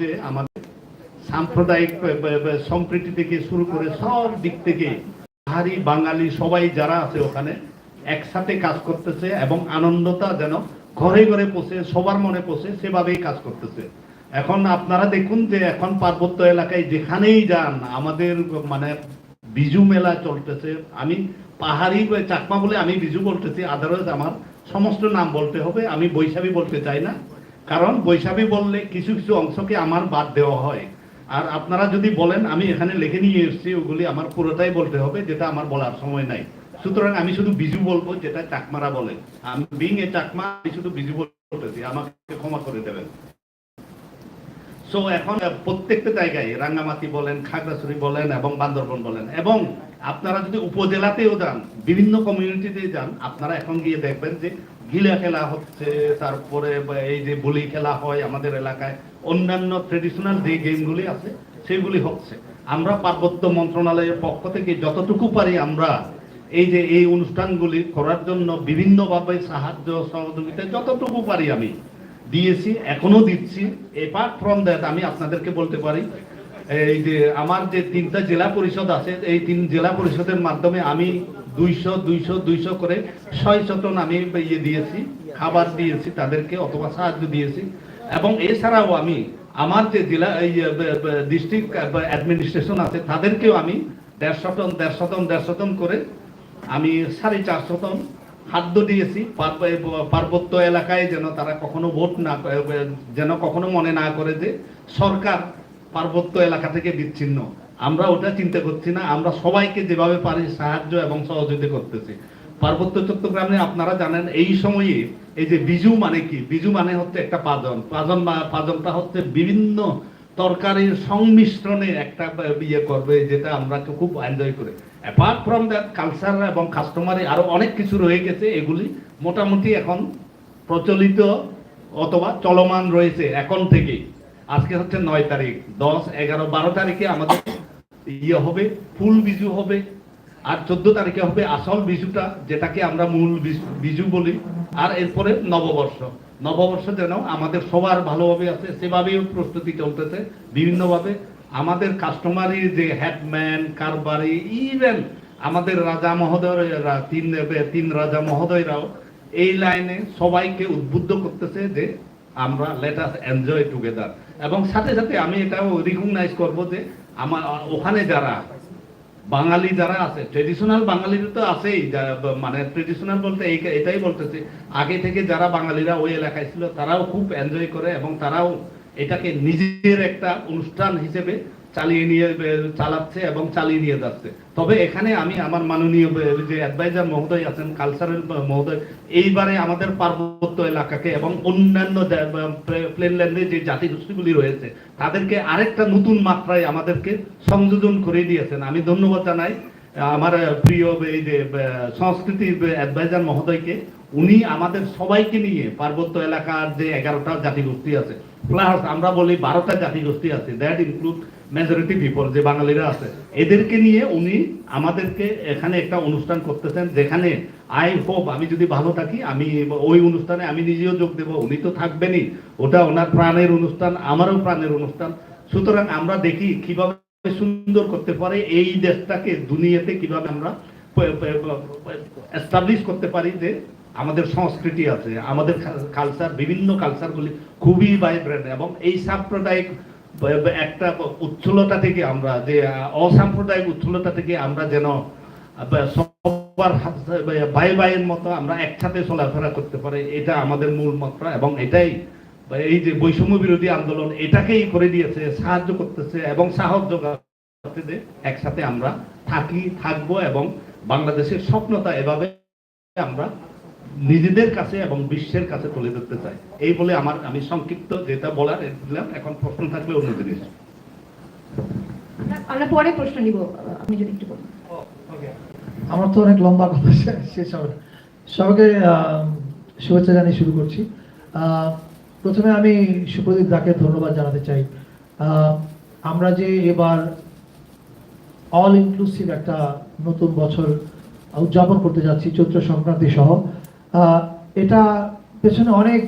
যে আমাদের সাম্প্রদায়িক সম্প্রীতি থেকে শুরু করে সব দিক থেকে পাহাড়ি বাঙালি সবাই যারা আছে ওখানে একসাথে কাজ করতেছে এবং আনন্দটা যেন ঘরে ঘরে পৌঁছে সবার মনে পৌঁছে সেভাবেই কাজ করতেছে। এখন আপনারা দেখুন যে এখন পার্বত্য এলাকায় যেখানেই যান, আমাদের মানে বিজু মেলা চলতেছে। আমি পাহাড়ি চাকমা বলে আমি বিজু বলতেছি, আদারওয়াইজ আমার সমস্ত নাম বলতে হবে, আমি বৈশাখী বলতে চাই না। কারণ বৈশাখী বললে কিছু কিছু অংশকে আমার বাদ দেওয়া হয়। আর আপনারা যদি বলেন, আমি এখানে লিখে নিয়ে এসেছি, ওগুলি আমার পুরোটাই বলতে হবে, যেটা আমার বলার সময় নাই। সুতরাং আমি শুধু বিজু বলব, যেটা চাকমারা বলে। আমি বিং এ চাকমা, আমি শুধু বিজু বলতেছি, আমাকে ক্ষমা করে দেবেন। সো এখন প্রত্যেকটা জায়গায় রাঙ্গামাটি বলেন, খাগড়াছড়ি বলেন এবং বান্দরবন বলেন, এবং আপনারা যদি উপজেলাতেও যান, বিভিন্ন কমিউনিটিতে যান, আপনারা এখন গিয়ে দেখবেন যে গিলা খেলা হচ্ছে, তারপরে এই যে বলি খেলা হয় আমাদের এলাকায়, অন্যান্য ট্রেডিশনাল যে গেমগুলি আছে সেগুলি হচ্ছে। আমরা পার্বত্য মন্ত্রণালয়ের পক্ষ থেকে যতটুকু পারি আমরা এই যে এই অনুষ্ঠানগুলি করার জন্য বিভিন্নভাবে সাহায্য সহযোগিতা, যতটুকু পারি আমি দিয়েছি, এখনও দিচ্ছি। এপার্ট ফ্রম দ্যাট আমি আপনাদেরকে বলতে পারি, এই যে আমার যে তিনটা জেলা পরিষদ আছে, এই তিন জেলা পরিষদের মাধ্যমে আমি দুইশো দুইশো দুইশো করে ছয় শতন আমি ইয়ে দিয়েছি, খাবার দিয়েছি, তাদেরকে অথবা সাহায্য দিয়েছি। এবং এছাড়াও আমি আমার যে জেলা, এই ডিস্ট্রিক্ট অ্যাডমিনিস্ট্রেশন আছে, তাদেরকেও আমি দেড়শো টন দেড়শো টন দেড়শো টন করে আমি সাড়ে চারশো টন খাদ্য দিয়েছি, পার্ব- পার্বত্য এলাকায় যেন তারা কখনো ভোট না যেন কখনো মনে না করে যে সরকার পার্বত্য এলাকা থেকে বিচ্ছিন্ন। আমরা ওটা চিন্তা করছি না, আমরা সবাইকে যেভাবে পারি সাহায্য এবং সহযোগিতা করতেছি। পার্বত্য চট্টগ্রামে আপনারা জানেন, এই সময়ে এই যে বিজু মানে কি? বিজু মানে হচ্ছে একটা পাজন। পাজন পাজনটা হচ্ছে বিভিন্ন তরকারির সংমিশ্রণে একটা ইয়ে করবে যেটা আমরা খুব এনজয় করি। অ্যাপার্ট ফ্রম দ্যাট কালচার এবং কাস্টমারে আরও অনেক কিছু রয়ে গেছে এগুলি, মোটামুটি এখন প্রচলিত অথবা চলমান রয়েছে এখন থেকে। আজকে হচ্ছে নয় তারিখ, দশ, এগারো, বারো তারিখে আমাদের ইয়ে হবে, ফুল বিজু হবে, আর চোদ্দ তারিখে হবে আসল বিজুটা, যেটাকে আমরা মূল বিজু বলি। আর এরপরে নববর্ষ। নববর্ষ যেন আমাদের সবার ভালোভাবে আছে সেভাবেই প্রস্তুতি চলতেছে, বিভিন্নভাবে। আমাদের কাস্টমারি যে হেডম্যান কারবারি ইভেন আমাদের রাজা মহোদয়রা, তিন তিন রাজা মহোদয়রাও এই লাইনে সবাইকে উদ্বুদ্ধ করতেছে যে আমরা লেট আস এনজয় টুগেদার এবং সাথে সাথে আমি এটাও রিকগনাইজ করব যে আমার, ওখানে যারা বাঙালি যারা আছে ট্রেডিশনাল বাঙালিরা তো আছেই মানে ট্রেডিশনাল বলতে এই, এটাই বলতেছে। আগে থেকে যারা বাঙালিরা ওই এলাকায় ছিল, তারাও খুব এনজয় করে এবং তারাও এটাকে নিজের একটা অনুষ্ঠান হিসেবে চালিয়ে নিয়ে চালাচ্ছে এবং চালিয়ে নিয়ে যাচ্ছে। তবে এখানে আমি আমার মাননীয় যে অ্যাডভাইজার মহোদয় আছেন কালচারাল মহোদয়, এইবারে আমাদের পার্বত্য এলাকাকে এবং অন্যান্য প্লেনল্যান্ডে যে জাতিগোষ্ঠীগুলি রয়েছে, তাদেরকে আরেকটা নতুন মাত্রায় আমাদেরকে সংযোজন করে দিয়েছেন। আমি ধন্যবাদ জানাই আমার প্রিয় এই যে সংস্কৃতি অ্যাডভাইজার মহোদয়কে। উনি আমাদের সবাইকে নিয়ে পার্বত্য এলাকার যে এগারোটা জাতিগোষ্ঠী আছে প্লাস আমরা বলি বারোটা জাতিগোষ্ঠী আছে দ্যাট ইনক্লুড মেজরিটি পিপল যে বাঙালিরা আছে এদেরকে নিয়ে উনি আমাদেরকে এখানে একটা অনুষ্ঠান করতেছেন যেখানে আই হোপ আমি যদি ভালো থাকি আমি ওই অনুষ্ঠানে আমি নিজেও যোগ দেবো উনি তো থাকবেনই ওটা ওনার প্রাণের অনুষ্ঠান আমারও প্রাণের অনুষ্ঠান সুতরাং আমরা দেখি কীভাবে সুন্দর করতে পারে এই দেশটাকে দুনিয়াতে কীভাবে আমরা এস্টাবলিশ করতে পারি যে আমাদের সংস্কৃতি আছে, আমাদের কালচার বিভিন্ন কালচারগুলি খুবই ভাইব্রেন্ট এবং এই সাম্প্রদায়িক, একটা উচ্ছলতা থেকে আমরা যে, অসাম্প্রদায়িক উচ্ছলতা থেকে আমরা যেন সবার ভাই ভাইয়ের মতো আমরা একসাথে চলাফেরা করতে পারি, এটা আমাদের মূল মাত্রা এবং এটাই, এই যে বৈষম্য বিরোধী আন্দোলন এটাকেই করে দিয়েছে, সাহায্য করতেছে এবং সাহস যে একসাথে আমরা থাকি, থাকব এবং বাংলাদেশের স্বপ্নতা এভাবে আমরা নিজেদের কাছে এবং বিশ্বের কাছে তুলে ধরতে চাই। এই বলে আমার আমি সংক্ষিপ্ত যেটা বলার দিলাম এখন প্রশ্ন থাকলে অন্য জিনিস। আমরা পরে প্রশ্ন নিব আপনি যদি একটু বলেন। আমার তো অনেক লম্বা কথা শেষ হবে সবাইকে শুভেচ্ছা জানিয়ে শুরু করছি। আহ, প্রথমে আমি সুপ্রদীপ দাকে ধন্যবাদ জানাতে চাই। আহ, আমরা যে এবার অল ইনক্লুসিভ একটা নতুন বছর উদযাপন করতে যাচ্ছি চৈত্র সংক্রান্তি সহ এটা পেছনে অনেক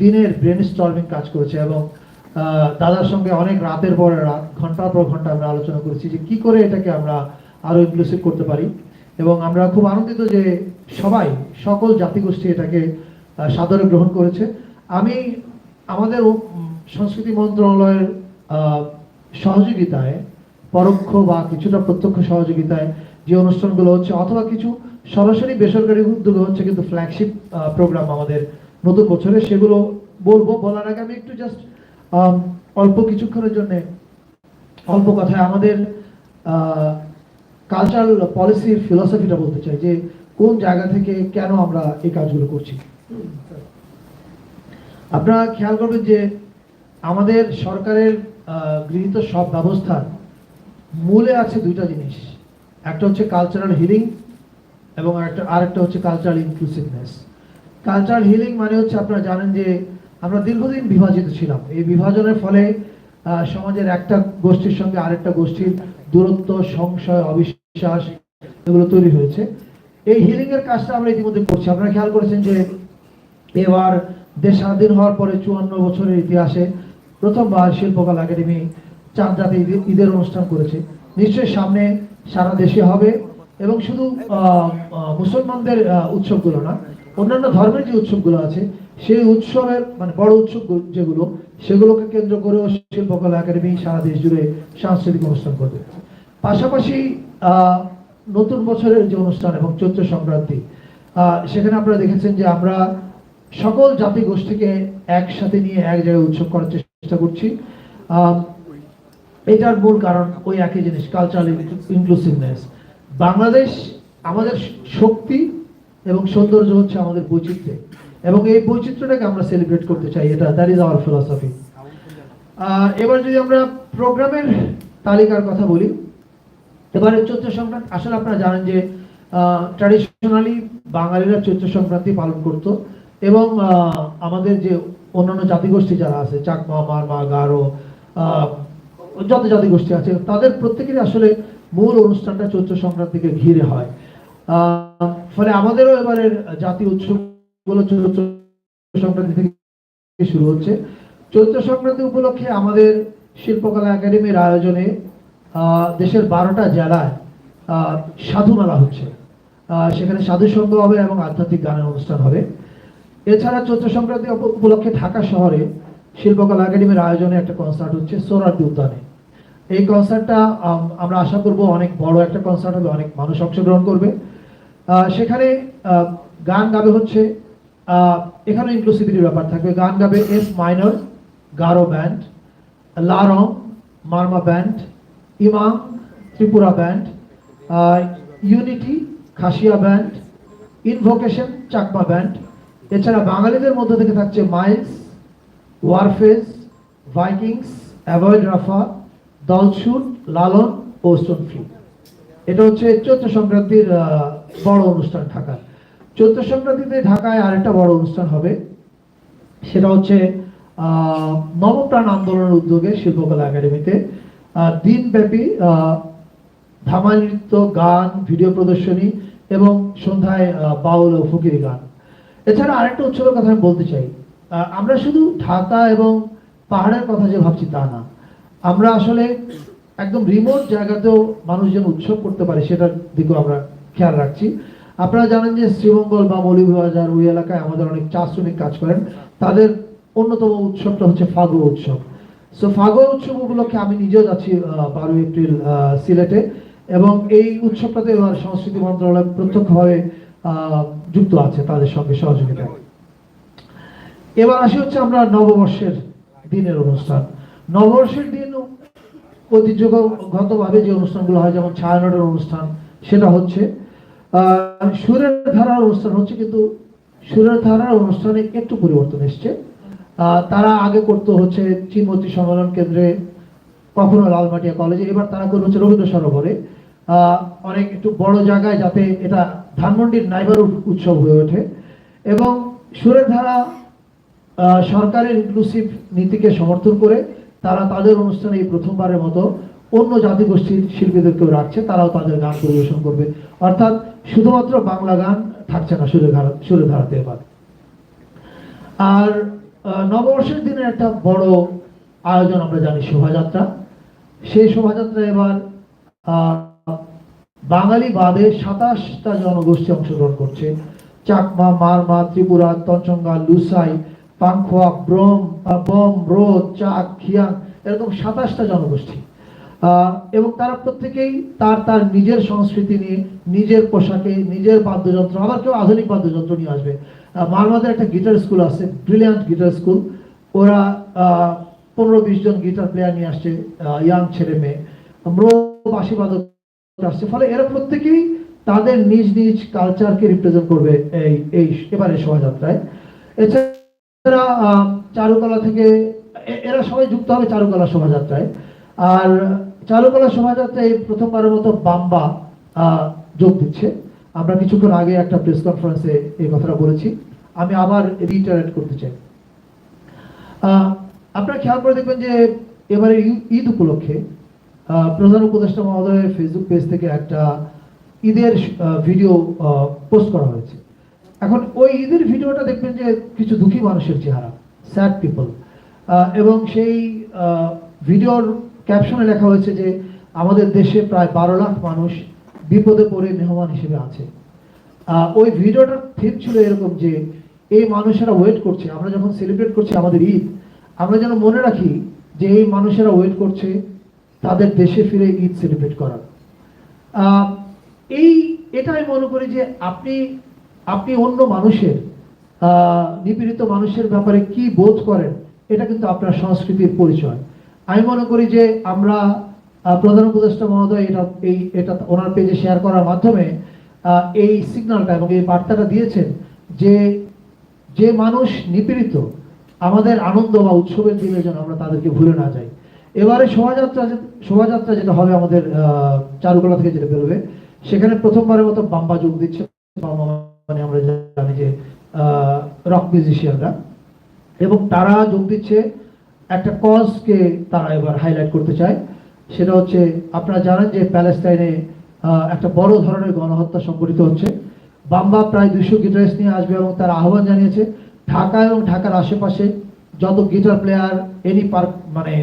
দিনের ব্রেন স্টর্মিং কাজ করেছে এবং দাদার সঙ্গে অনেক রাতের পর রাত, ঘণ্টার পর ঘণ্টা আমরা আলোচনা করেছি যে কি করে এটাকে আমরা আরও ইনক্লুসিভ করতে পারি। এবং আমরা খুব আনন্দিত যে সবাই, সকল জাতিগোষ্ঠী এটাকে সাদরে গ্রহণ করেছে। আমি আমাদের সংস্কৃতি মন্ত্রণালয়ের সহযোগিতায়, পরোক্ষ বা কিছুটা প্রত্যক্ষ সহযোগিতায় যে অনুষ্ঠানগুলো হচ্ছে, অথবা কিছু সরাসরি বেসরকারি উদ্যোগে হচ্ছে কিন্তু ফ্ল্যাগশিপ প্রোগ্রাম আমাদের নতুন বছরে সেগুলো বলব, বলার আগে আমি একটু জাস্ট অল্প কিছুক্ষণের জন্য অল্প কথায় আমাদের কালচারাল পলিসির ফিলসফিটা বলতে চাই যে কোন জায়গা থেকে কেন আমরা এই কাজগুলো করছি। আপনারা খেয়াল করবেন যে আমাদের সরকারের গৃহীত সব ব্যবস্থার মূলে আছে দুইটা জিনিস। একটা হচ্ছে কালচারাল হিলিং এবং একটা আরেকটা হচ্ছে কালচারাল ইনক্লুসিভনেস কালচারাল হিলিং মানে হচ্ছে আপনারা জানেন যে আমরা দীর্ঘদিন বিভাজিত ছিলাম। এই বিভাজনের ফলে সমাজের একটা গোষ্ঠীর সঙ্গে আরেকটা গোষ্ঠীর দূরত্ব, সংশয়, অবিশ্বাস এগুলো তৈরি হয়েছে। এই হিলিং এর কাজটা আমরা ইতিমধ্যে করছি। আপনারা খেয়াল করেছেন যে এবার দেশ স্বাধীন হওয়ার পরে চুয়ান্ন বছরের ইতিহাসে প্রথমবার শিল্পকলা একাডেমি চাঁদ জাতি ঈদে- ঈদের অনুষ্ঠান করেছে। নিশ্চয়ই সামনে সারা দেশে হবে। এবং শুধু মুসলমানদের উৎসবগুলো না, অন্যান্য ধর্মের যে উৎসবগুলো আছে, সেই উৎসবের মানে বড় উৎসব যেগুলো, সেগুলোকে কেন্দ্র করেও শিল্পকলা একাডেমি সারা দেশ জুড়ে সাংস্কৃতিক অনুষ্ঠান করবে। পাশাপাশি নতুন বছরের যে অনুষ্ঠান এবং চৈত্র সংক্রান্তি সেখানে আপনারা দেখেছেন যে আমরা সকল জাতি গোষ্ঠীকে একসাথে নিয়ে এক জায়গায় উৎসব করার চেষ্টা করছি। এটার মূল কারণ ওই একই জিনিস কালচারাল ইনক্লুসিভনেস বাংলাদেশ আমাদের শক্তি এবং সৌন্দর্য হচ্ছে আমাদের বৈচিত্র্য। এবং এই বৈচিত্র্যটাকে আমরা সেলিব্রেট করতে চাই, এটা দ্যাট ইজ আওয়ার ফিলসফি এবার যদি আমরা প্রোগ্রামের তালিকার কথা বলি, এবারে চৈত্র সংক্রান্তি, আসলে আপনারা জানেন যে ট্র্যাডিশনালি বাঙালিরা চৈত্র সংক্রান্তি পালন করত এবং আমাদের যে অন্যান্য জাতিগোষ্ঠী যারা আছে, চাকমা, মারমা, গারো যত জাতিগোষ্ঠী আছে, তাদের প্রত্যেকেরই আসলে মূল অনুষ্ঠানটা চৈত্র সংক্রান্তিকে ঘিরে হয়। ফলে আমাদেরও এবারের জাতীয় উৎসবগুলো চৈত্র সংক্রান্তি থেকে শুরু হচ্ছে। চৈত্র সংক্রান্তি উপলক্ষে আমাদের শিল্পকলা একাডেমির আয়োজনে দেশের বারোটা জেলায় আহ, সাধু মেলা হচ্ছে। সেখানে সাধু সঙ্গ হবে এবং আধ্যাত্মিক গানের অনুষ্ঠান হবে। এছাড়া চৈত্র সংক্রান্তি উপলক্ষে ঢাকা শহরে শিল্পকলা একাডেমির আয়োজনে একটা কনসার্ট হচ্ছে সোরারদি উদ্যানে। এই কনসার্টটা আমরা আশা করব অনেক বড় একটা কনসার্ট হবে, অনেক মানুষ অংশগ্রহণ করবে। সেখানে গান গাবে হচ্ছে এখানে ইনক্লুসিভিটির ব্যাপার থাকবে। গান গাবে S minor Garo band Larang, Marma band Imam, Tripura band unity Khasia band invocation Chakma band এছাড়া বাঙালিদের মধ্যে থেকে থাকছে Miles Warfaze Vikings avoid Rafa Dolchhut, Lalon ও স্টোনফ্রি এটা হচ্ছে চৈত্র সংক্রান্তির বড় অনুষ্ঠান ঢাকায় চৈত্র সংক্রান্তিতে ঢাকায় আরেকটা বড় অনুষ্ঠান হবে। সেটা হচ্ছে নবপ্রাণ আন্দোলনের উদ্যোগে শিল্পকলা একাডেমিতে দিনব্যাপী ধামা নৃত্য, গান, ভিডিও প্রদর্শনী এবং সন্ধ্যায় বাউল ও ফকিরি গান। এছাড়া আরেকটা উৎসবের কথা আমি বলতে চাই। আমরা শুধু ঢাকা এবং পাহাড়ের কথা যে ভাবছি তা না। আমরা আসলে একদম রিমোট জায়গাতেও মানুষ উৎসব করতে পারে, সেটার দিকেও আমরা খেয়াল রাখছি। আপনারা জানেন যে শ্রীমঙ্গল বা মৌলভীবাজার ওই এলাকায় আমাদের অনেক চা শ্রমিক কাজ করেন। তাদের অন্যতম উৎসবটা হচ্ছে ফাগুয়া উৎসব। সো ফাগুয়া উৎসব উপলক্ষে আমি নিজেও যাচ্ছি বারো এপ্রিল সিলেটে এবং এই উৎসবটাতে সংস্কৃতি মন্ত্রণালয় প্রত্যক্ষভাবে যুক্ত আছে তাদের সঙ্গে সহযোগিতায়। এবার আসি হচ্ছে আমরা নববর্ষের দিনের অনুষ্ঠান। নববর্ষের দিন ঐতিহ্যগতভাবে যে অনুষ্ঠানগুলো হয়, যেমন ছায়ানটের অনুষ্ঠান, সেটা হচ্ছে সুরের ধারার অনুষ্ঠান হচ্ছে, কিন্তু সুরের ধারার অনুষ্ঠানে একটু পরিবর্তন এসছে। তারা আগে করতো হচ্ছে চিনমতি সম্মেলন কেন্দ্রে, কখনো লালমাটিয়া কলেজে, এবার তারা করবে হচ্ছে রবীন্দ্র সরোবরে অনেক একটু বড় জায়গায় যাতে এটা ধানমন্ডির নাইবার উৎসব হয়ে ওঠে। এবং সুরের ধারা সরকারের ইনক্লুসিভ নীতিকে সমর্থন করে তারা তাদের অনুষ্ঠানে এই প্রথমবারের মতো অন্য জাতিগোষ্ঠীর শিল্পীদেরকেও রাখছে, তারাও তাদের গান পরিবেশন করবে। অর্থাৎ শুধুমাত্র বাংলা গান থাকছে না সুরের ধারা সুরের ধারাতে এবার। আর নববর্ষের দিনে একটা বড় আয়োজন আমরা জানি শোভাযাত্রা। সেই শোভাযাত্রা এবার বাঙালি বাদে সাতাশটা জনগোষ্ঠী অংশগ্রহণ করছে। চাকমা, মারমা, ত্রিপুরা তঞ্চঙ্গা লুসাই পাংখোয়া ব্রম বম রোদ চাক খিয়াং এরকম সাতাশটা জনগোষ্ঠী। এবং তারা প্রত্যেকেই তার তার নিজের সংস্কৃতি নিয়ে, নিজের পোশাকে, নিজের বাদ্যযন্ত্র, আবার কেউ আধুনিক বাদ্যযন্ত্র নিয়ে আসবে। মারমাদের একটা গিটার স্কুল আছে ব্রিলিয়ান্ট গিটার স্কুল ওরা পনেরো বিশ জন গিটার প্লেয়ার নিয়ে আসছে ইয়াং ছেলে মেয়ে। বাঁশি বাদক আসছে, ফলে এরা প্রত্যেকেই তাদের নিজ নিজ কালচারকে রিপ্রেজেন্ট করবে এই এই এবারে শোভাযাত্রায়। এছাড়া আহ, চারুকলা থেকে এরা সবাই যুক্ত হবে চারুকলা শোভাযাত্রায়। আর চারুকলা শোভাযাত্রায় প্রথমবারের মতো বাম্বা যোগ দিচ্ছে। আমরা কিছুক্ষণ আগে একটা প্রেস কনফারেন্সে এই কথাটা বলেছি। আমি আবার রিটারেট করতে চাই। আপনারা খেয়াল করে দেখবেন যে এবারে ঈদ- উপলক্ষে প্রধান উপদেষ্টা মহোদয়ের ফেসবুক পেজ থেকে একটা ঈদের ভিডিও পোস্ট করা হয়েছে। এখন ওই ঈদের ভিডিওটা দেখবেন যে কিছু দুঃখী মানুষের চেহারা স্যাড পিপল এবং সেই ভিডিওর ক্যাপশনে লেখা হয়েছে যে আমাদের দেশে প্রায় বারো লাখ মানুষ বিপদে পড়ে মেহমান হিসেবে আছে। ওই ভিডিওটার থিম ছিল এরকম যে এই মানুষেরা ওয়েট করছে, আমরা যখন সেলিব্রেট করছি আমাদের ঈদ, আমরা যেন মনে রাখি যে এই মানুষেরা ওয়েট করছে তাদের দেশে ফিরে ঈদ সেলিব্রেট করার। এই, এটাই মনে করি যে আপনি আপনি অন্য মানুষের নিপীড়িত মানুষের ব্যাপারে কি বোধ করেন, এটা কিন্তু আপনার সংস্কৃতির পরিচয়। আমি মনে করি যে আমরা প্রধান উপদেষ্টা মহোদয় এটা, এই, এটা ওনার পেজে শেয়ার করার মাধ্যমে এই সিগন্যালটা এবং এই বার্তাটা দিয়েছেন যে যে মানুষ নিপীড়িত, আমাদের আনন্দ বা উৎসবের দিনে যেন আমরা তাদেরকে ভুলে না যাই। এবারে শোভাযাত্রা শোভাযাত্রা যেটা হবে আমাদের চারুকলা থেকে যেটা বেরোবে, সেখানে প্রথমবারের মতো বাম্বা যোগ দিচ্ছে বাম্বা মানে আমরা জানি যে রক মিউজিশিয়ানরা এবং তারা যোগ দিচ্ছে একটা কজকে তারা এবার হাইলাইট করতে চায়। সেটা হচ্ছে, আপনারা জানেন যে প্যালেস্টাইনে একটা বড় ধরনের গণহত্যা সংঘটিত হচ্ছে। বাম্বা প্রায় দুশো গিটারিস্ট নিয়ে আসবে এবং তার আহ্বান জানিয়েছে, ঢাকা এবং ঢাকার আশেপাশে যত গিটার প্লেয়ার এনি পার্ক মানে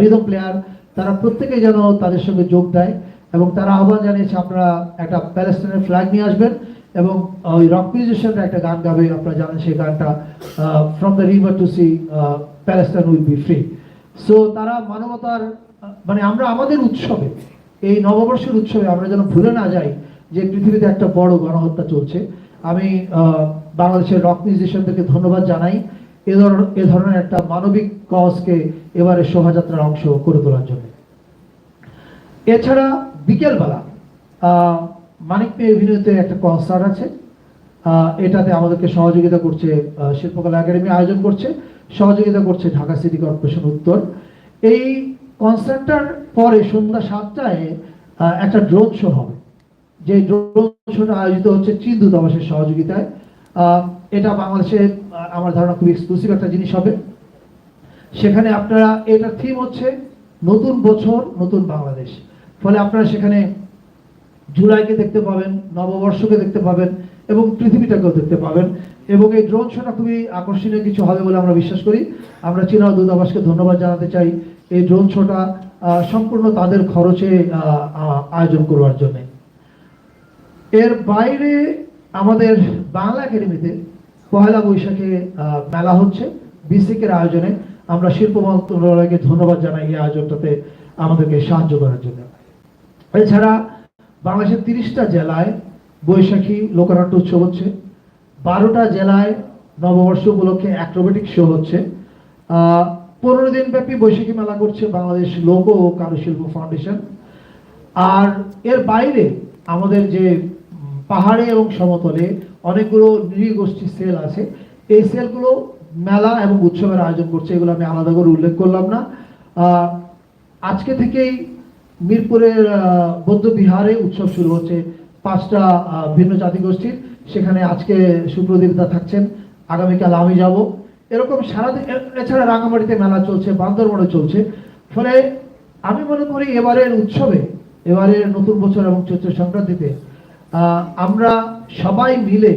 রিদম প্লেয়ার তারা প্রত্যেকে যেন তাদের সঙ্গে যোগ দেয়। এবং তারা আহ্বান জানিয়েছে, আপনারা একটা প্যালেস্টাইনের ফ্ল্যাগ নিয়ে আসবেন। এবং ওই রক মিউজিশিয়ানরা একটা গান গাবে, আপনারা জানেন সেই গানটা from the river to sea Palestine will be free so তারা মানবতার মানে আমরা আমাদের উৎসবে, এই নববর্ষের উৎসবে আমরা যেন ভুলে না যাই যে পৃথিবীতে একটা বড় গণহত্যা চলছে। আমি বাংলাদেশের রক মিউজিশিয়ানদেরকে ধন্যবাদ জানাই। এ ধরনের এ ধরনের একটা মানবিক কজকে এবারে শোভাযাত্রার অংশ করে তোলার জন্য। এছাড়া বিকেলবেলা মানিক পে এভিনিউতে একটা কনসার্ট আছে। এটাতে আমাদেরকে সহযোগিতা করছে শিল্পকলা একাডেমি আয়োজন করছে, সহযোগিতা করছে ঢাকা সিটি কর্পোরেশন উত্তর। এই কনসার্টটার পরে সন্ধ্যা সাতটায় একটা ড্রোন শো হবে। যে ড্রোন শোটা আয়োজিত হচ্ছে চীন দূতাবাসের সহযোগিতায়। এটা বাংলাদেশে আমার ধারণা খুব এক্সক্লুসিভ একটা জিনিস হবে। সেখানে আপনারা, এটার থিম হচ্ছে নতুন বছর, নতুন বাংলাদেশ। ফলে আপনারা সেখানে জুলাইকে দেখতে পাবেন, নববর্ষকে দেখতে পাবেন এবং পৃথিবীটাকেও দেখতে পাবেন। এবং এই ড্রোন শোটা খুবই আকর্ষণীয় কিছু হবে বলে আমরা বিশ্বাস করি। আমরা চীনা দূতাবাসকে ধন্যবাদ জানাতে চাই এই ড্রোন শোটা সম্পূর্ণ তাদের খরচে আয়োজন করবার জন্য। এর বাইরে আমাদের বাংলা একাডেমিতে পয়লা বৈশাখে মেলা হচ্ছে বিসিকের আয়োজনে। আমরা শিল্প মন্ত্রণালয়কে ধন্যবাদ জানাই এই আয়োজনটাতে আমাদেরকে সাহায্য করার জন্য। এছাড়া বাংলাদেশের তিরিশটা জেলায় বৈশাখী লোকনাট্য উৎসব হচ্ছে। বারোটা জেলায় নববর্ষ উপলক্ষে অ্যাক্রোবেটিক শো হচ্ছে। পনেরো দিন ব্যাপী বৈশাখী মেলা করছে বাংলাদেশ লোক ও কারুশিল্প ফাউন্ডেশন। আর এর বাইরে আমাদের যে পাহাড়ে এবং সমতলে অনেকগুলো নৃগোষ্ঠী সেল আছে, এই সেলগুলো মেলা এবং উৎসবের আয়োজন করছে। এগুলো আমি আলাদা করে উল্লেখ করলাম না। আজকে থেকেই মিরপুরের বৌদ্ধ বিহারে উৎসব শুরু হচ্ছে পাঁচটা ভিন্ন জাতিগোষ্ঠীর। সেখানে আজকে সুপ্রদীপদা থাকছেন। আগামীকাল আমি যাব। এরকম সারাদিন এছাড়া রাঙামাটিতে মেলা চলছে, বান্দরবনে চলছে। ফলে আমি মনে করি এবারের উৎসবে, এবারের নতুন বছর এবং চৈত্র সংক্রান্তিতে আমরা সবাই মিলে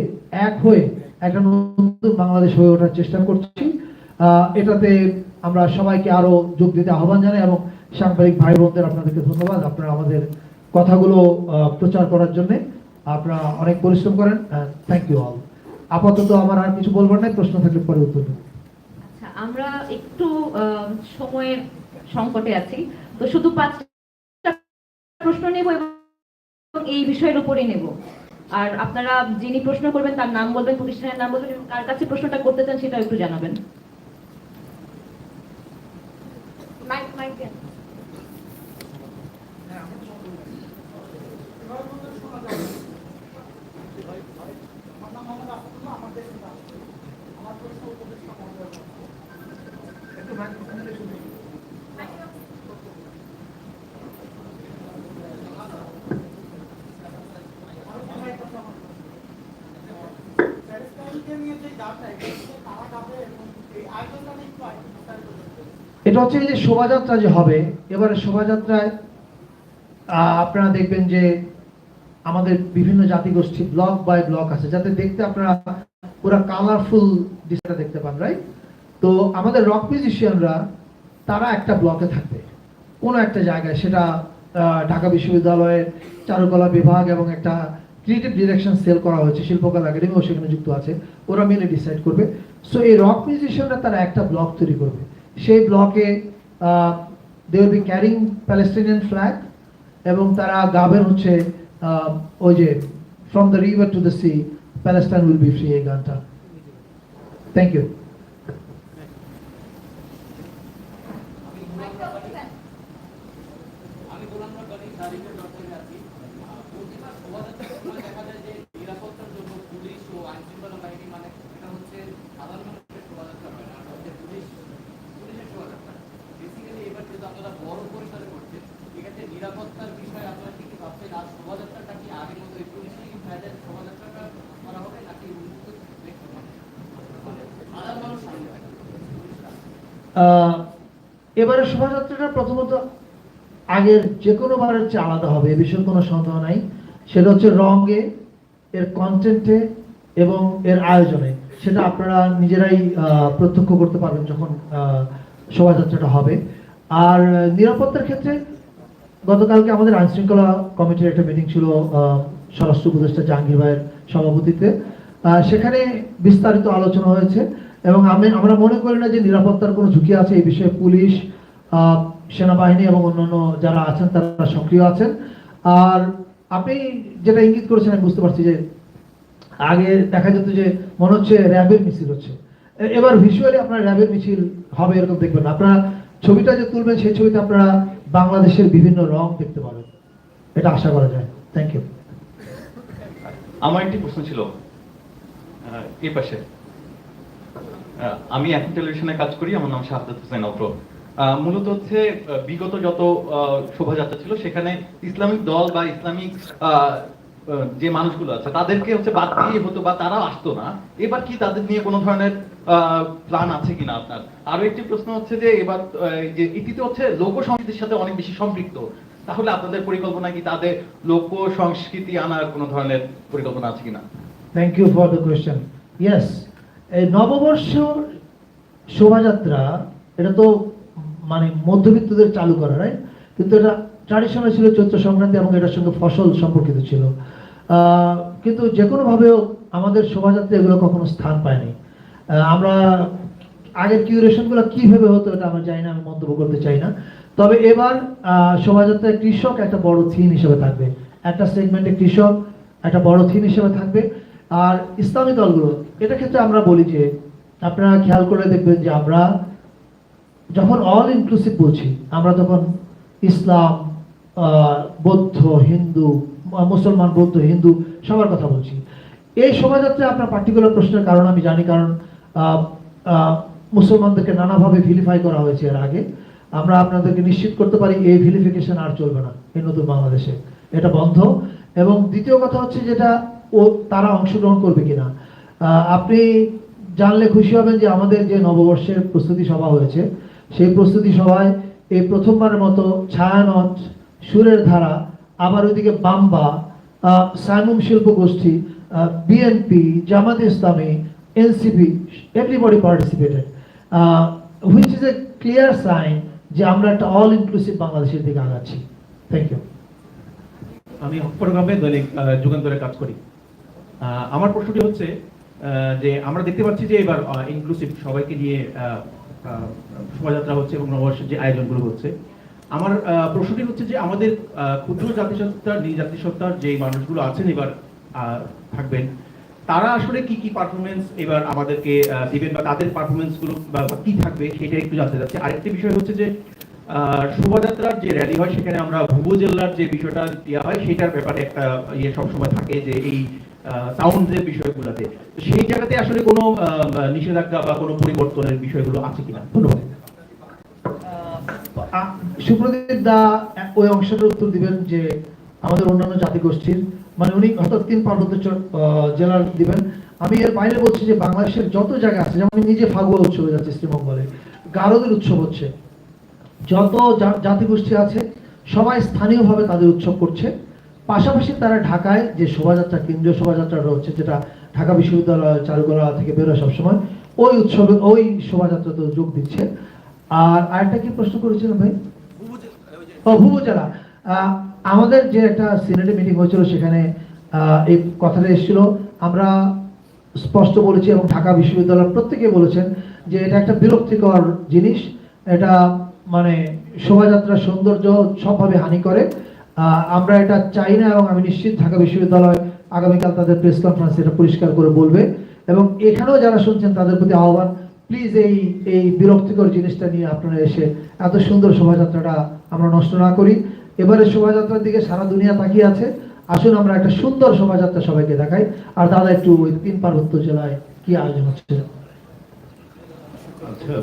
এক হয়ে একটা নতুন বাংলাদেশ হয়ে ওঠার চেষ্টা করছি। এটাতে আমরা সবাইকে আরও যোগ দিতে আহ্বান জানাই এবং সাংবাদিক ভাই বোনদের আপনাদেরকে ধন্যবাদ। আপনারা আমাদের কথাগুলো প্রচার করার জন্য আপনারা অনেক পরিশ্রম করেন থ্যাংক ইউ অল আপাতত আমার আর কিছু বলবার নাই, প্রশ্ন থাকলে পরে উত্তর আচ্ছা আমরা একটু সময়ের সংকটে আছি। তো শুধু পাঁচটা প্রশ্ন নেব এবং এই বিষয়ের উপরেই নেব। আর আপনারা যিনি প্রশ্ন করবেন, তার নাম বলবেন, প্রতিষ্ঠানের নাম বলবেন কার কাছে প্রশ্নটা করতে চান সেটা একটু জানাবেন। এটা হচ্ছে যে শোভাযাত্রা যে হবে, এবারে শোভাযাত্রায় আপনারা দেখবেন যে আমাদের বিভিন্ন জাতিগোষ্ঠী ব্লক বাই ব্লক আছে। যাতে দেখতে আপনারা পুরো কালারফুল ডিসটা দেখতে পান রাইট তো আমাদের রক মিউজিশিয়ানরা তারা একটা ব্লকে থাকবে। কোনো একটা জায়গায়, সেটা ঢাকা বিশ্ববিদ্যালয়ের চারুকলা বিভাগ এবং একটা ক্রিয়েটিভ ডিরেকশন সেল করা হয়েছে, শিল্পকলা একাডেমিও সেখানে যুক্ত আছে। ওরা মিলে ডিসাইড করবে। সো এই রক মিউজিশিয়ানরা তারা একটা ব্লক তৈরি করবে। সেই ব্লকে they will be carrying Palestinian flag এবং তারা গাবেন হচ্ছে আহ, ওই যে from the river to the sea Palestine will be free এই গানটা। থ্যাংক ইউ আমি গোলাম রব্বানি তারিখের দপ্তরে আছি আহ, প্রতিবার শোভাযাত্রার সময় দেখা যায় যে নিরাপত্তার জন্য পুলিশ ও আইন শৃঙ্খলা বাহিনী মানে এটা হচ্ছে সাধারণ মানুষের শোভাযাত্রা হয় না এটা হচ্ছে পুলিশ পুলিশের শোভাযাত্রা বেসিক্যালি এবার যেহেতু আপনারা বড় পরিসরে করছেন এক্ষেত্রে নিরাপত্তার বিষয়ে আপনারা কি কি ভাবছেন আর শোভাযাত্রাটা কি আগের মতো এই পুলিশি ভ্যানের শোভাযাত্রাটা করা হবে নাকি উন্মুক্ত দেখতে পাবেন? মানে সাধারণ মানুষ সামনে থাকবে আহ, এবারে শোভাযাত্রাটা প্রথমত আগের যে কোনো বারের চেয়ে আলাদা হবে এ বিষয়ে কোনো সন্দেহ নাই। সেটা হচ্ছে রঙে এর কন্টেন্টে এবং এর আয়োজনে। সেটা আপনারা নিজেরাই প্রত্যক্ষ করতে পারবেন যখন শোভাযাত্রাটা হবে। আর নিরাপত্তার ক্ষেত্রে গতকালকে আমাদের আইন শৃঙ্খলা কমিটির একটা মিটিং ছিল স্বরাষ্ট্র উপদেষ্টা জাহাঙ্গীর ভাইয়ের সভাপতিত্বে আহ, সেখানে বিস্তারিত আলোচনা হয়েছে। এবং আমি, আমরা মনে করি না যে নিরাপত্তার কোনো ঝুঁকি আছে এই বিষয়ে পুলিশ সেনাবাহিনী এবং অন্যান্য যারা আছেন তারা সক্রিয় আছেন। আর আপনি যেটা ইঙ্গিত করেছেন, আমি বুঝতে পারছি যে আগে দেখা যেত যে মনে হচ্ছে র্যাবের মিছিল হচ্ছে। এবার ভিজুয়ালি আপনার র্যাবের মিছিল হবে এরকম দেখবেন। আপনারা ছবিটা যে তুলবেন, সেই ছবিতে আপনারা বাংলাদেশের বিভিন্ন রং দেখতে পাবেন। এটা আশা করা যায়। থ্যাংক ইউ আমার একটি প্রশ্ন ছিল এই পাশে। আমি এখন টেলিভিশনে কাজ করি, আমার নাম শাহাদাত হোসেন অপ্র মূলত হচ্ছে বিগত যত শোভাযাত্রা ছিল, সেখানে ইসলামিক দল বা ইসলামিক যে মানুষগুলো আছে, তাদেরকে হচ্ছে বাদ দিয়ে হতো বা তারা আসতো না। এবার কি তাদের নিয়ে কোনো ধরনের প্ল্যান আছে কিনা আপনার? আরও একটি প্রশ্ন হচ্ছে যে, এবার যে এটিতে হচ্ছে লোক সংস্কৃতির সাথে অনেক বেশি সম্পৃক্ত। তাহলে আপনাদের পরিকল্পনা কি তাদের লোক সংস্কৃতি আনার কোনো ধরনের পরিকল্পনা আছে কিনা? Thank you for the question yes এই নববর্ষ শোভাযাত্রা, এটা তো মানে মধ্যবিত্তদের চালু করা রাইট কিন্তু এটা ট্রাডিশনাল ছিল চৈত্র সংক্রান্তি এবং এটার সঙ্গে ফসল সম্পর্কিত ছিল। কিন্তু যে কোনোভাবেও আমাদের শোভাযাত্রা এগুলো কখনো স্থান পায়নি। আমরা আগের কিউরেশনগুলো কীভাবে হতো এটা আমরা জানি না, আমি মন্তব্য করতে চাই না। তবে এবার শোভাযাত্রায় কৃষক একটা বড় থিম হিসেবে থাকবে। একটা সেগমেন্টে কৃষক একটা বড় থিম হিসেবে থাকবে। আর ইসলামী দলগুলো এটা ক্ষেত্রে আমরা বলি যে, আপনারা খেয়াল করে দেখবেন যে আমরা যখন অল ইনক্লুসিভ বলছি, আমরা তখন ইসলাম বৌদ্ধ, হিন্দু মুসলমান, বৌদ্ধ, হিন্দু সবার কথা বলছি। এই শোভাযাত্রায় আপনার পার্টিকুলার প্রশ্নের কারণ আমি জানি, কারণ মুসলমানদেরকে নানাভাবে ভিলিফাই করা হয়েছে এর আগে। আমরা আপনাদেরকে নিশ্চিত করতে পারি এই ভিলিফিকেশন আর চলবে না এই নতুন বাংলাদেশে। এটা বন্ধ। এবং দ্বিতীয় কথা হচ্ছে যেটা ও তারা অংশগ্রহণ করবে কিনা। আপনি জানলে খুশি হবেন যে আমাদের যে নববর্ষের প্রস্তুতি সভা হয়েছে, সেই প্রস্তুতি সভায় এই প্রথমবারের মতো ছায়ানট, সুরের ধারা, আবার ওইদিকে বাম্বা সাইমুম শিল্প গোষ্ঠী BNP Jamaat Islami NCP everybody participated which is a clear sign যে আমরা একটা অল ইনক্লুসিভ বাংলাদেশের দিকে আগাচ্ছি। থ্যাংক ইউ আমি চট্টগ্রামে দৈনিক যুগান্তরে কাজ করি। আমার প্রশ্নটি হচ্ছে যে আমরা দেখতে পাচ্ছি যে এবার ইনক্লুসিভ সবাইকে নিয়ে শোভাযাত্রা হচ্ছে এবং নববর্ষের যে আয়োজনগুলো হচ্ছে। আমার প্রশ্নটি হচ্ছে যে আমাদের ক্ষুদ্র জাতিসত্তার জাতিসত্তার যে মানুষগুলো আছেন এবার থাকবেন, তারা আসলে কি কি পারফরমেন্স এবার আমাদেরকে দিবেন বা তাদের পারফরমেন্সগুলো বা কি থাকবে সেটা একটু জানতে চাচ্ছি। আরেকটি বিষয় হচ্ছে যে শোভাযাত্রার যে র্যালি হয় সেখানে আমরা ভুবো জেলার যে বিষয়টা দেওয়া হয় সেটার ব্যাপারে একটা ইয়ে সবসময় থাকে যে এই সাউন্ডের বিষয়গুলোতে। সেই জায়গাতে আসলে কোনো নিষেধাজ্ঞা বা কোনো পরিবর্তনের বিষয়গুলো আছে কিনা? ধন্যবাদ। সুপ্রদীপ দা ওই উত্তর দিবেন যে আমাদের অন্যান্য জাতিগোষ্ঠীর। মানে উনি পার্বত্য জেলার দিবেন। আমি এর বাইরে বলছি যে বাংলাদেশের যত জায়গা আছে, যেমন নিজে ফাগুয়া উৎসবে যাচ্ছি শ্রীমঙ্গলে, গারদের উৎসব হচ্ছে। যত জাতিগোষ্ঠী আছে, সবাই স্থানীয়ভাবে তাদের উৎসব করছে। পাশাপাশি তারা ঢাকায় যে শোভাযাত্রা, কেন্দ্রীয় শোভাযাত্রা রয়েছে, যেটা ঢাকা বিশ্ববিদ্যালয় চালু চারুকলা থেকে বেরোয় সবসময়, ওই উৎসবে, ওই শোভাযাত্রাতে যোগ দিচ্ছে। আর আরেকটা কি প্রশ্ন করেছিলেন ভাই? ও আমাদের যে একটা সিনেটে মিটিং হয়েছিল, সেখানে এই কথাটা এসেছিল। আমরা স্পষ্ট বলেছি এবং ঢাকা বিশ্ববিদ্যালয়ের প্রত্যেকে বলেছেন যে এটা একটা বিরক্তিকর জিনিস। এটা মানে শোভাযাত্রার সৌন্দর্য সবভাবে হানি করে। আমরা এটা চাই না এবং আমি নিশ্চিত ঢাকা বিশ্ববিদ্যালয় আগামীকাল তাদের প্রেস কনফারেন্স এটা পরিষ্কার করে বলবে। এবং এখানেও যারা শুনছেন তাদের প্রতি আহ্বান প্লিজ এই এই বিরক্তিকর জিনিসটা নিয়ে আপনারা এসে এত সুন্দর শোভাযাত্রাটা আমরা নষ্ট না করি। এবারে শোভাযাত্রার দিকে সারা দুনিয়া তাকিয়ে আছে। আসুন আমরা একটা সুন্দর শোভাযাত্রা সবাইকে দেখাই। আর দাদা একটু ওই তিন পার্বত্য জেলায় কি আয়োজন হচ্ছে? আচ্ছা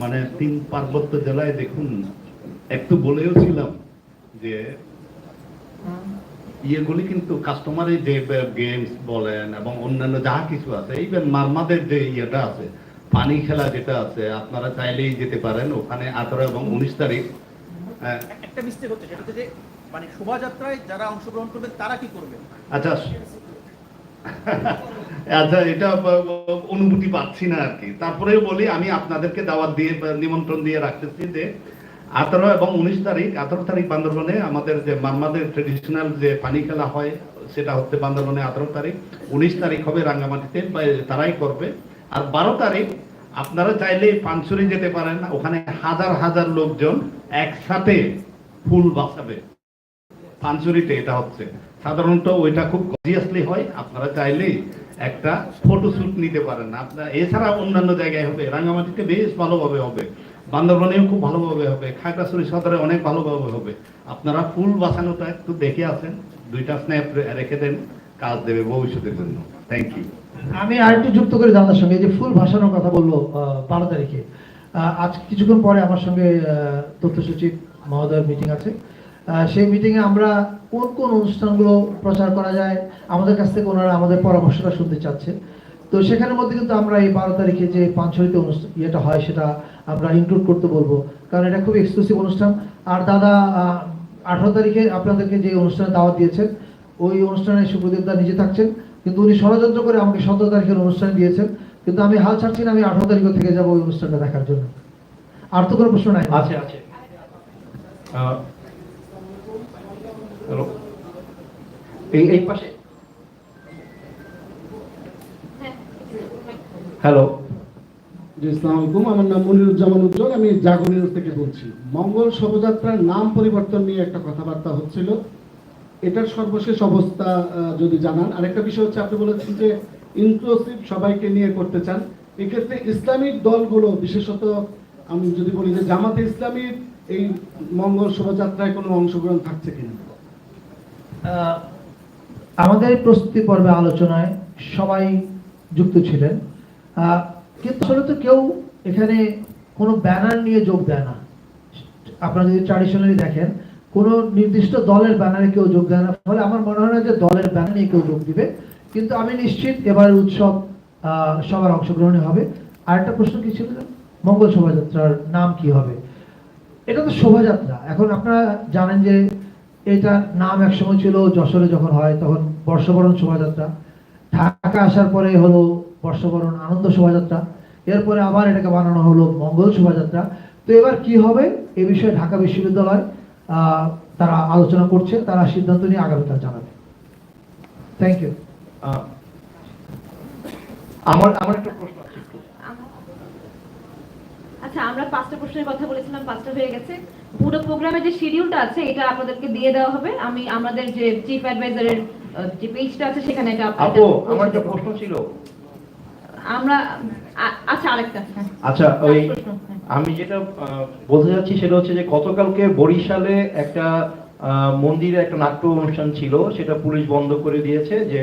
মানে তিন পার্বত্য জেলায় দেখুন, একটু বলেও ছিলাম যে ইয়েগুলি কিন্তু কাস্টমারের যে গেমস বলেন এবং অন্যান্য যা কিছু আছে এই মারমাদের যে ইয়েটা আছে পানি খেলা যেটা আছে আপনারা চাইলেই যেতে পারেন ওখানে আঠারো এবং উনিশ তারিখ। একটা মিস্টেক হচ্ছে সেটা হচ্ছে যে মানে শোভাযাত্রায় যারা অংশগ্রহণ করবে তারা কি করবে আচ্ছা। আচ্ছা এটা অনুভূতি পাচ্ছি না আর কি। তারপরেও বলি আমি আপনাদেরকে দাওয়াত দিয়ে নিমন্ত্রণ দিয়ে রাখতেছি যে আঠারো এবং উনিশ তারিখ, আঠারো তারিখ বান্দরবনে আমাদের যে মাম্মাদের ট্রেডিশনাল যে পানি খেলা হয়, সেটা হচ্ছে বান্দরবনে আঠারো তারিখ, উনিশ তারিখ হবে রাঙ্গামাটিতে তারাই করবে। আর বারো তারিখ, আপনারা চাইলে পানসুরি যেতে পারেন, ওখানে হাজার হাজার লোকজন একসাথে ফুল বাঁচাবে পাঞ্চুরিতে এটা হচ্ছে। সাধারণত ওইটা খুব গজিয়াসলি হয়, আপনারা চাইলেই একটা ফটোশ্যুট নিতে পারেন। আপনার এছাড়া অন্যান্য জায়গায় হবে, রাঙ্গামাটিতে বেশ ভালোভাবে হবে। বান্দরবনেও খুব ভালোভাবে হবে। খাগড়াছড়ি সদরে অনেক ভালোভাবে হবে। আপনারা ফুল বাঁচানোটা একটু দেখে আছেন দুইটা স্ন্যাপ রেখে দেন। কাজ দেবে ভবিষ্যতের জন্য। থ্যাংক ইউ আমি আরেকটু যুক্ত করে দাদার সঙ্গে। যে ফুল ভাসানোর কথা বলল বারো তারিখে। আজ কিছুক্ষণ পরে আমার সঙ্গে তথ্য সচিব মহোদয়ের মিটিং আছে। সেই মিটিংয়ে আমরা কোন কোন অনুষ্ঠানগুলো প্রচার করা যায়, আমাদের কাছ থেকে ওনারা আমাদের পরামর্শটা শুনতে চাচ্ছে। তো সেখানের মধ্যে কিন্তু আমরা এই বারো তারিখে যে পাঁচশরীতে অনুষ্ঠান ইয়েটা হয়, সেটা আমরা ইনক্লুড করতে বলব। কারণ এটা খুব এক্সক্লুসিভ অনুষ্ঠান। আর দাদা আঠারো তারিখে আপনাদেরকে যে অনুষ্ঠানে দাওয়াত দিয়েছেন ওই অনুষ্ঠানে সুপ্রদীপ দা নিজে থাকছেন। কিন্তু উনি ষড়যন্ত্র করে আমাকে সতেরো তারিখের অনুষ্ঠানে দিয়েছেন। কিন্তু আমি হাল ছাড়ছি না আমি আঠারো তারিখও থেকে যাব ওই অনুষ্ঠানটা দেখার জন্য। আর তো কোনো প্রশ্ন নাই। আছে আছে। এই পাশে। হ্যালো জি আসসালামু আলাইকুম আমার নাম মনিরুজ্জামান উজ্জ্বল, আমি জাগরণীর থেকে বলছি। মঙ্গল শোভাযাত্রার নাম পরিবর্তন নিয়ে একটা কথাবার্তা হচ্ছিল। এটার সর্বশেষ অবস্থা যদি জানান। আরেকটা বিষয় হচ্ছে, আপনি বলেছেন যে ইনক্লুসিভ সবাইকে নিয়ে করতে চান। এক্ষেত্রে ইসলামিক দলগুলো, বিশেষত আমি যদি বলি যে জামাতে ইসলামীর এই মঙ্গল শোভাযাত্রায় কোনো অংশগ্রহণ থাকছে কিনা? আমাদের প্রস্তুতি পর্বে আলোচনায় সবাই যুক্ত ছিলেন। কিন্তু আসলে তো কেউ এখানে কোনো ব্যানার নিয়ে যোগ দেয় না। আপনারা যদি ট্র্যাডিশনালি দেখেন, কোনো নির্দিষ্ট দলের ব্যানারে কেউ যোগ দেয় না। ফলে আমার মনে হয় না যে দলের ব্যানার নিয়ে কেউ যোগ দিবে। কিন্তু আমি নিশ্চিত এবার উৎসব সবার অংশগ্রহণে হবে। আর একটা প্রশ্ন কি ছিল? মঙ্গল শোভাযাত্রার নাম কি হবে? এটা তো শোভাযাত্রা। এখন আপনারা জানেন যে এটা নাম একসময় ছিল যশোরে যখন হয়, তখন বর্ষবরণ শোভাযাত্রা। ঢাকা আসার পরে হলো বর্ষবরণ আনন্দ শোভাযাত্রা। এরপরে আবার এটাকে বানানো হলো মঙ্গল শোভাযাত্রা। তো এবার কি হবে? এ বিষয়ে ঢাকা বিশ্ববিদ্যালয় তারা আলোচনা করছে তারা সিদ্ধান্ত নিয়ে আগামীকাল জানাবে। থ্যাংক ইউ আমার আমার একটা প্রশ্ন আছে আচ্ছা আমরা পাঁচটা প্রশ্নের কথা বলেছিলাম পাঁচটা হয়ে গেছে। পুরো প্রোগ্রামের যে শিডিউলটা আছে এটা আপনাদেরকে দিয়ে দেওয়া হবে। আমি আমাদের যে চিফ অ্যাডভাইজারের যে পেজটা আছে সেখানে এটা এটা আপু আমার একটা প্রশ্ন ছিল। আমরা আচ্ছা আরেকটা। আচ্ছা ওই হ্যাঁ। আমি যেটা বলতে যাচ্ছি সেটা হচ্ছে যে গতকালকে বরিশালে একটা আহ, মন্দিরে একটা নাট্য অনুষ্ঠান ছিল সেটা পুলিশ বন্ধ করে দিয়েছে যে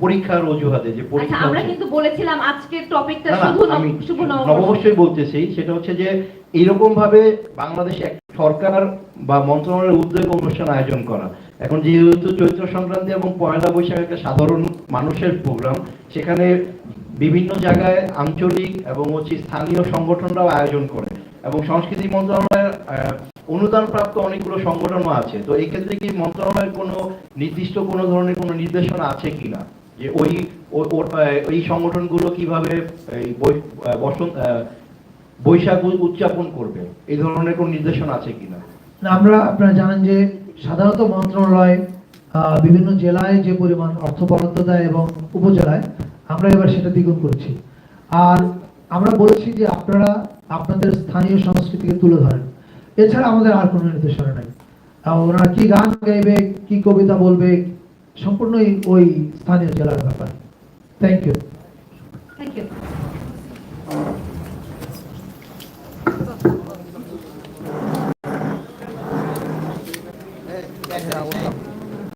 পরীক্ষার অজুহাতে যে আচ্ছা পরীক্ষা আমরা কিন্তু বলেছিলাম আজকের টপিকটা শুধু শুভ নববর্ষই বলতেছি সেটা হচ্ছে যে এইরকম ভাবে বাংলাদেশে সরকার বা মন্ত্রণালয়ের উদ্যোগে অনুষ্ঠান আয়োজন করা এখন যেহেতু চৈত্র সংক্রান্তি এবং পয়লা বৈশাখ একটা সাধারণ মানুষের প্রোগ্রাম সেখানে বিভিন্ন জায়গায় আঞ্চলিক এবং হচ্ছে স্থানীয় সংগঠনরাও আয়োজন করে এবং সংস্কৃতি মন্ত্রণালয়ের অনুদানপ্রাপ্ত অনেকগুলো সংগঠনও আছে। তো এই ক্ষেত্রে কি মন্ত্রণালয়ের কোনো নির্দিষ্ট কোনো ধরনের কোনো নির্দেশনা আছে কিনা? যে ওই ওই সংগঠনগুলো কীভাবে এই বসন্ত বৈশাখ উদযাপন করবে? এই ধরনের কোনো নির্দেশনা আছে কিনা? আমরা, আপনারা জানেন যে সাধারণত মন্ত্রণালয় বিভিন্ন জেলায় যে পরিমাণ অর্থ বরাদ্দ দেয় এবং উপজেলায়, আমরা এবার সেটা দ্বিগুণ করছি। আর আমরা বলেছি যে আপনারা আপনাদের স্থানীয় সংস্কৃতিকে তুলে ধরেন। এছাড়া আমাদের আর কোনো নির্দেশনা নাই। ওনারা কি গান গাইবে, কি কবিতা বলবে, সম্পূর্ণই ওই স্থানীয় জেলার ব্যাপার। Thank you thank you